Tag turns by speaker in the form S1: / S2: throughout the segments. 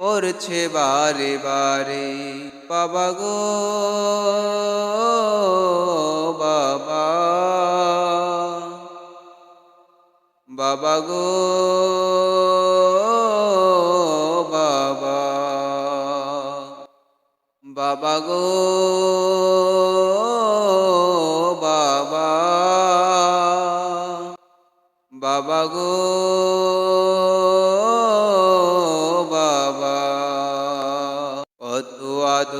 S1: পড়ছে বারে বারে। বাবা গো বাবা। বাবা গো বাবা। বাবা গো বাবা। বাবা গো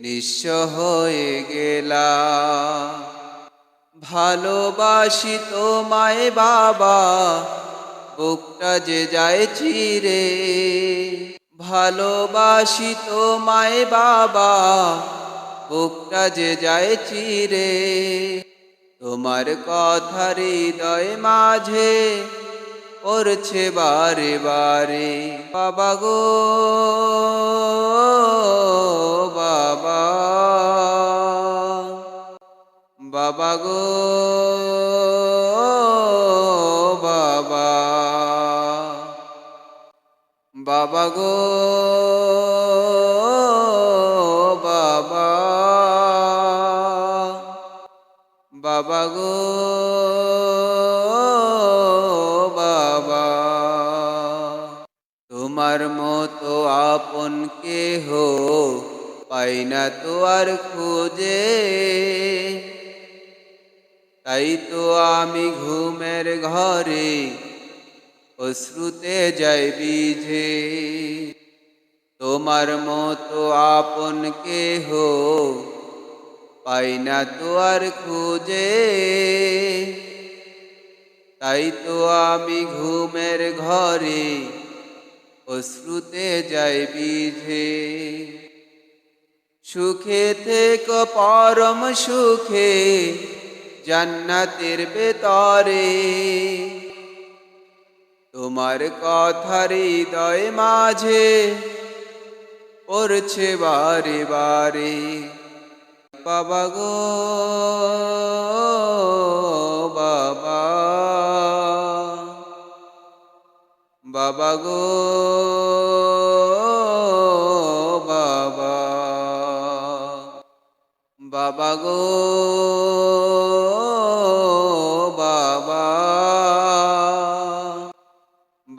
S1: নিঃস্ব হয়ে গেলাম। ভালোবাসি তোমায় বাবা, বুকটা যে যায় চিরে। ভালোবাসি তোমায় বাবা, বুকটা যে যায় চিরে। তোমার কথা হৃদয় মাঝে পড়ছে বারে বারে। বাবা গো। বাবা গো, বাবা। বাবা গো, বাবা। বাবা গো, বাবা। তোমার মতো আপন কেহ পাই না তো আর খুঁজে। তাই তো আমি ঘুমের ঘরে, অশ্রুতে যাই বিঝে। তোমার মতো আপন কেহ পাই না তো আর খুঁজে। তাই তো আমি ঘুমের ঘরে, অশ্রুতে যাই বিঝে। সুখে থেকে পরম সুখে জান্নাতের বেতরে তোমার কথার হৃদয় মাঝে পড়ছে বারে বারে। বাবা গো, বাবা। বাবা গো, বাবা। বাবা গো।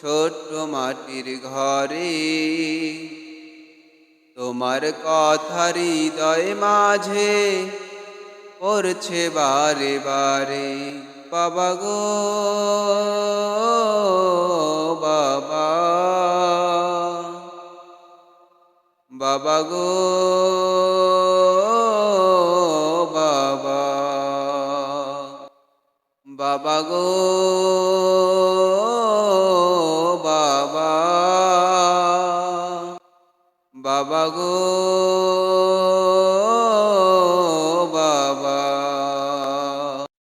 S1: ছোট্ট মাটির ঘরে। তোমার কথার হৃদয় মাঝে পড়ছে বারে বারে। বাবা গো, বাবা। বাবা গো, বাবা। বাবা গো। বাবা গো।